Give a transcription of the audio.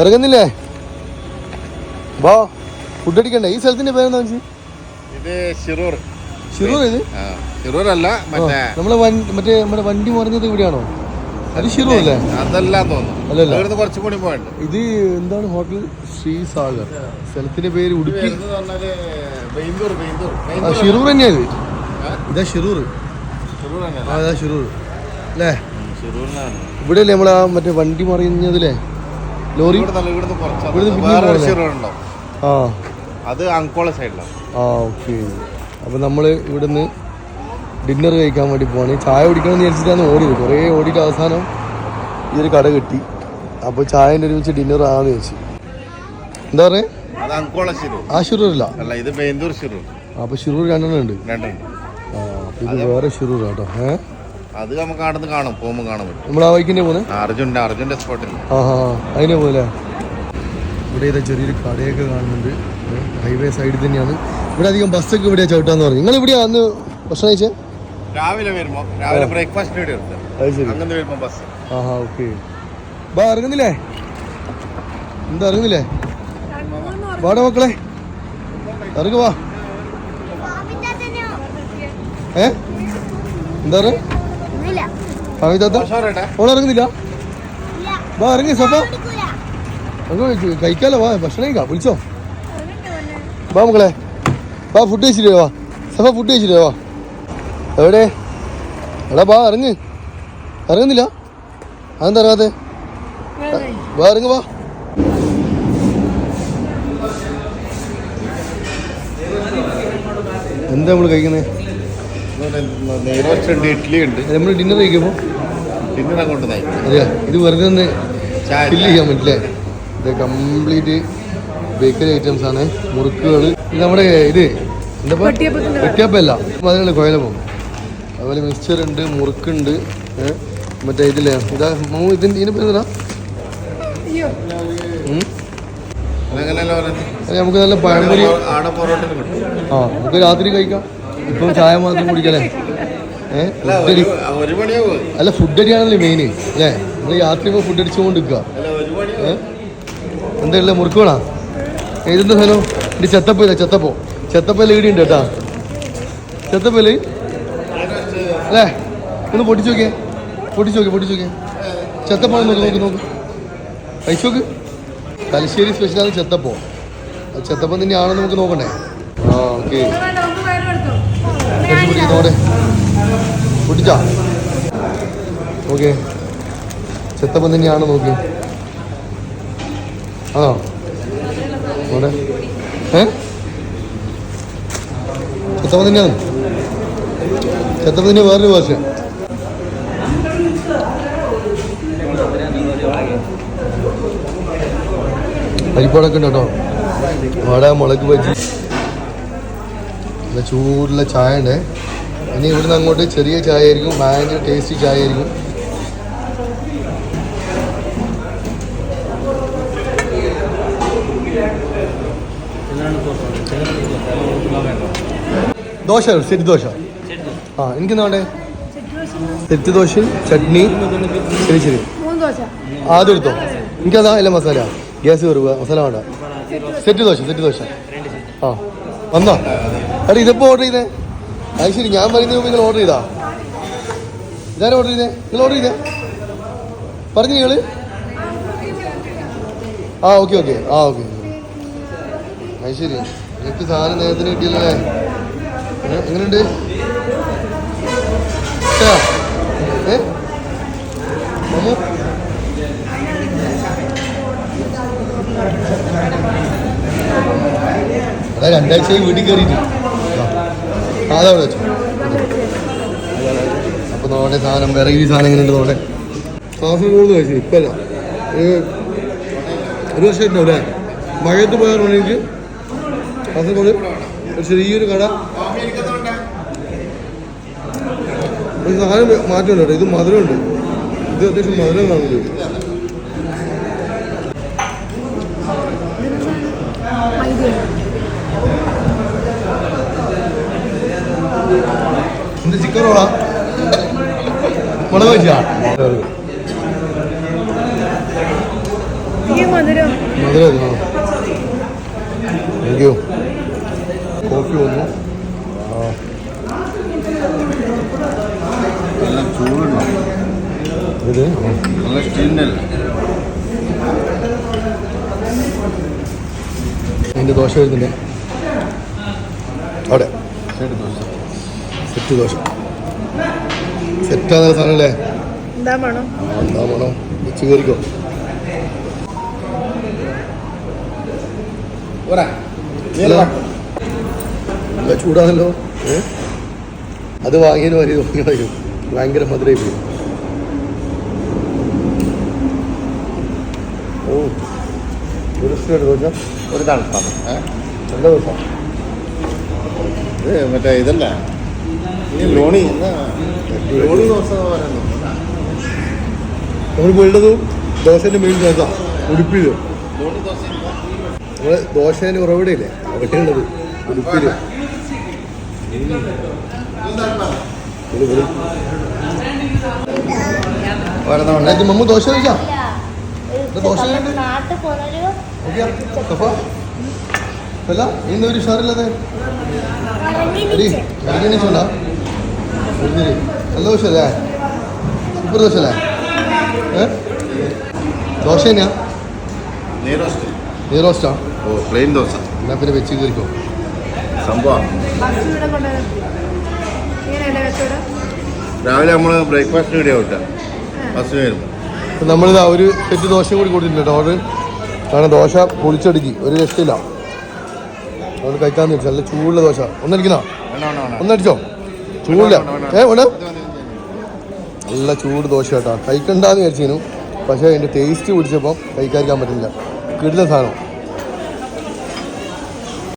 ഇറങ്ങുന്നില്ലേ? വാ ഫുഡ് അടിക്കണ്ടേ? ഈ സ്ഥലത്തിന്റെ പേരെന്താ ഇത് ഷിറൂർ ഷിറൂർ ഇത്? ഷിറൂർ അല്ല മറ്റേ നമ്മളെ മറ്റേ നമ്മുടെ വണ്ടി മറിഞ്ഞത് ഇവിടെയാണോ? അത് ഷിറൂർ അല്ലേ? അതല്ല തോന്നുന്നു. അല്ലല്ല. കുറച്ചും കൂടി പോയിട്ട് ഇത് എന്താണ് ഹോട്ടൽ? ശ്രീ സാഗർ. സ്ഥലത്തിന്റെ പേര് ഉടുപ്പി. ഷിറൂർ തന്നെയാ ഇത്? ഇതാ ഷിറൂർ? ഇതാ ഷിറൂർ അല്ലേ? ഇവിടെ അല്ലേ നമ്മളാ മറ്റേ വണ്ടി മറിഞ്ഞതില്ലേ ലോറി? ആ. അത് അങ്കോള സൈഡിലാണ്. ആ ഓക്കെ. നമ്മൾ ഇവിടുന്ന് ഡിന്നർ കഴിക്കാൻ വേണ്ടി പോവാണ്. ചായ കുടിക്കണം എന്ന് വിചാരിച്ചിട്ടാണ് ഓടിയത്. കുറേ ഓടിയിട്ട് അവസാനം ഈ ഒരു കട കിട്ടി. അപ്പോൾ ചായന്റെ ഒരുമിച്ച് ഡിന്നർ ആണെന്ന് ചോദിച്ചു എന്താ പറയുക ആ ഷിറൂർ അല്ല ഇത് ഷിറൂർ. അപ്പോൾ ഷിറൂർ രണ്ടെണ്ണം ഉണ്ട്. ആ ഇത് വേറെ ഷിറൂർ കേട്ടോ ഏ? അത് നമുക്ക് അവിടെ നിന്ന് കാണും പോകുമ്പോൾ കാണാൻ പറ്റും. നമ്മൾ ആ വൈക്കിന്റെ പോകുന്നത് ആ, അർജുന്റെ അർജുന്റെ സ്പോട്ടിൽ ആ ആ അതിനെ പോലെ. ഇവിടെ ഇതാ ചെറിയൊരു കടയൊക്കെ കാണുന്നുണ്ട്. ഹൈവേ സൈഡിൽ തന്നെയാണ്. ഇവിടെ അധികം ബസ്സൊക്കെ ഇവിടെ ചവിട്ടാന്ന് പറഞ്ഞു. നിങ്ങൾ ഇവിടെ അന്ന് ഭക്ഷണം കഴിച്ചേ? രാവിലെ വരുമ്പോൾ രാവിലെ ബ്രേക്ക്ഫാസ്റ്റ് അങ്ങനെ വരുമ്പോൾ ബസ് ആഹാ ഓക്കെ. ബാ ഇറങ്ങുന്നില്ലേ? എന്താ ഇറങ്ങുന്നില്ലേ? വാട മക്കളെ. ഇറങ്ങു വാ. ഏ? എന്താ പറയുക? ഇറങ്ങുന്നില്ല? വാ ഇറങ്ങി സഫ. കഴിക്കാലോ വാ ഭക്ഷണം കഴിക്കാം വിളിച്ചോ. വാ മക്കളെ. വാ ഫുഡ് കഴിച്ചില്ലേ വാ. സഫ ഫുഡ് കഴിച്ചില്ലേ വാ. എവിടെ? എടാ വാ ഇറങ്ങ്. ഇറങ്ങുന്നില്ല? അതെന്താ ഇറങ്ങാതെ വാ ഇറങ്ങ് വാ. എന്താ നമ്മൾ കഴിക്കുന്നത് നെയ്റോസ്റ്റ് ഇഡ്ഡലി ഉണ്ട്. നമ്മൾ ഡിന്നർ കഴിക്കുമ്പോൾ ഡിന്നർ അങ്ങോട്ട് അതെയാ? ഇത് വെറുതെ ഒന്ന് ചായ ഫില്ല് ചെയ്യാൻ പറ്റില്ലേ? ഇത് കംപ്ലീറ്റ് ബേക്കറി ഐറ്റംസ് ആണ്. മുറുക്കുകൾ. ഇത് നമ്മുടെ ഇത് എന്താ വെട്ടിയപ്പല്ല അതിനുള്ള കോയലപ്പം അതുപോലെ മിക്സ്ചർ ഉണ്ട് മുറുക്കുണ്ട് മറ്റേ ഇതില്ലേ? ഇതാ മൂ ഇതിന്റെ ഇതിന് പേരെന്താ നമുക്ക് നല്ല പഴംപൊരി ആ നമുക്ക് രാത്രി കഴിക്കാം. ഇപ്പം ചായ മാത്രം കുടിക്കല്ലേ? ഏഹ് അല്ല ഒരു ഒരു അല്ല ഫുഡ് അടിയാണല്ലേ മെയിൻ അല്ലേ? നമ്മൾ യാത്ര ചെയ്യുമ്പോൾ ഫുഡ് അടിച്ചുകൊണ്ട് നിൽക്കുക അല്ല ഒരു മണിയാവും? എന്താ ഉള്ളത് മുറുക്ക് വേണോ ഏതെന്താ സ്ഥലം? എന്റെ ചെത്തപ്പ ഇല്ല ചെത്തപ്പോ. ചെത്തപ്പല്ല ഇവിടെ ഉണ്ട് കേട്ടാ. ചെത്തപ്പൽ അല്ലേ? ഒന്ന് പൊട്ടിച്ചു നോക്കിയേ. പൊട്ടിച്ചു നോക്കി പൊട്ടിച്ചു നോക്കിയേ. ചെത്തപ്പോ നോക്ക് നോക്കി നോക്ക്. കഴിച്ചു നോക്ക്. തലശ്ശേരി സ്പെഷ്യലാണ് ചെത്തപ്പോ. ചെത്തപ്പം തന്നെയാണെന്ന് നമുക്ക് നോക്കണ്ടേ? ആ ഓക്കെ. പൊട്ടിക്കുന്നോടെ പിടിച്ചാ. ഓക്കെ ചെത്തപ്പം തന്നെയാണ് നോക്കി ആ അവിടെ ഏ? ചെത്തപ്പം തന്നെയാണ് ചെത്തപ്പം തന്നെ വേറൊരു ഭാഷ പരിപ്പാടൊക്കെ ഉണ്ട് കേട്ടോ. മുളക്ക് മുളക് ബജി. നല്ല ചൂടുള്ള ചായ ഉണ്ട്. ഇനി ഇവിടുന്ന് അങ്ങോട്ട് ചെറിയ ചായ ആയിരിക്കും ഭയങ്കര ടേസ്റ്റി ചായ ആയിരിക്കും. ദോശ സെറ്റ് ദോശ. ആ എനിക്ക് വേണ്ടേ? സെറ്റ് ദോശ ചട്നി ശരി ശരി. ആദ്യം എടുത്തോ. എനിക്കതാ അല്ല മസാല. ഗ്യാസ് കയറുക മസാല വേണ്ട. Set dosa set dosa. ആ. വന്നോ? അല്ല ഇതിപ്പോ ഓർഡർ ചെയ്തേ. അത് ശരി ഞാൻ പറയുന്നതിന് നിങ്ങൾ ഓർഡർ ചെയ്താ? ഇതാരും ഓർഡർ ചെയ്തേ? നിങ്ങൾ ഓർഡർ ചെയ്തേ? പറഞ്ഞു നിങ്ങൾ? ആ ഓക്കെ ഓക്കെ ആ ഓക്കെ അത് ശരി. എനിക്ക് സാധനം നേരത്തിന് കിട്ടിയല്ലേ എങ്ങനെയുണ്ട്? ഏ? മമ്മു? അതാ രണ്ടാഴ്ചയായി വീട്ടിൽ കയറിയിട്ട്. ആ അതവിടെ വെച്ചു. അപ്പൊ നോട്ടെ സാധനം വെറൈറ്റി സാധനം എങ്ങനെയുണ്ട് നോട്ടെ കാസർഗോഡ് കഴിച്ചു ഇപ്പല്ല. ഒരു വർഷമായിട്ടുണ്ടോ അല്ലേ? മഴയത്ത് പോയാണെങ്കിൽ കാസർഗോഡ് ഒരു ചെറിയൊരു കട. ഒരു സാധനം മാറ്റമുണ്ട് ഇത് മധുരമുണ്ട്. ഇത് അത്യാവശ്യം മധുരം കാണുന്നുണ്ട്. എന്ത് ചിക്കൻ റോളാ? മുളക് വെച്ചാ? മധുരം. താങ്ക് യു കോഫി വന്നു. ആ. നല്ല ചൂടുണ്ടോ? ഇത് നല്ല സ്റ്റീലിനല്ല ദോശ വരുന്നുണ്ട്. അവിടെ. ശരി ദോശ. സെറ്റ് ദോശ സെറ്റാകുന്ന സാധനമല്ലേ എന്താ വേണം എന്താ വേണം വെച്ച് കയറിക്കോ. ചൂടാണല്ലോ? അത് വാങ്ങിയതിന് വരി തോന്നിയതായിരിക്കും ഭയങ്കര മധുരമായി പോയി. ഓ. ഒരു ദോശ ഒരു തണുപ്പാണ്? നല്ല ദോശ ഇത് മറ്റേ ഇതല്ല? ലോണി? ലോണി ദോശ നമ്മൾ വീണ്ടതും ദോശേന്റെ മെയിൻ ദോശ ഉടുപ്പിൽ നമ്മൾ ദോശേന്റെ ഉറവിടയില്ലേ? അവിടെയുള്ളത് വരുന്നോണ്ട് മമ്മ ദോശ കഴിച്ചാ? ദോശ ഉണ്ട്. നാട്ടിൽ പോണൊരു ഓക്കെ സഫ അല്ല ഇന്ന് ഒരു ഉഷാറില്ലാതെ? എടി എണീച്ചോണ്ടാ നല്ല ദോശല്ലേ? സൂപ്പർ ദോശ അല്ലേ ഏ? ദോശ തന്നെയാ? നെയ് റോസ്റ്റ്. ഓ പ്ലെയിൻ ദോശ. എന്നാ പിന്നെ വെച്ച് കയറിക്കോ സംഭവം. രാവിലെ നമ്മൾ ബ്രേക്ക്ഫാസ്റ്റ് ഇവിടെ കിട്ടുക ബസ്സിന് നമ്മളിതാ ഒരു സെറ്റ് ദോശ കൂടി കൊടുത്തിട്ടുണ്ട് ഓർഡർ കാരണം ദോശ പൊളിച്ചടുക്കി. ഒരു രക്ഷയില്ല. അവർ കഴിക്കാന്ന് വെച്ചാൽ നല്ല ചൂടുള്ള ദോശ. ഒന്നടിക്കണോ ഒന്നടിച്ചോ? ചൂടില്ല. ഏ മതി. നല്ല ചൂട് ദോശ കേട്ടോ കഴിക്കണ്ടെന്ന് വിചാരിച്ചിരുന്നു പക്ഷേ അതിന്റെ ടേസ്റ്റ് പിടിച്ചപ്പോൾ കഴിക്കാതിരിക്കാൻ പറ്റില്ല. കിട്ടുന്ന സാധനം.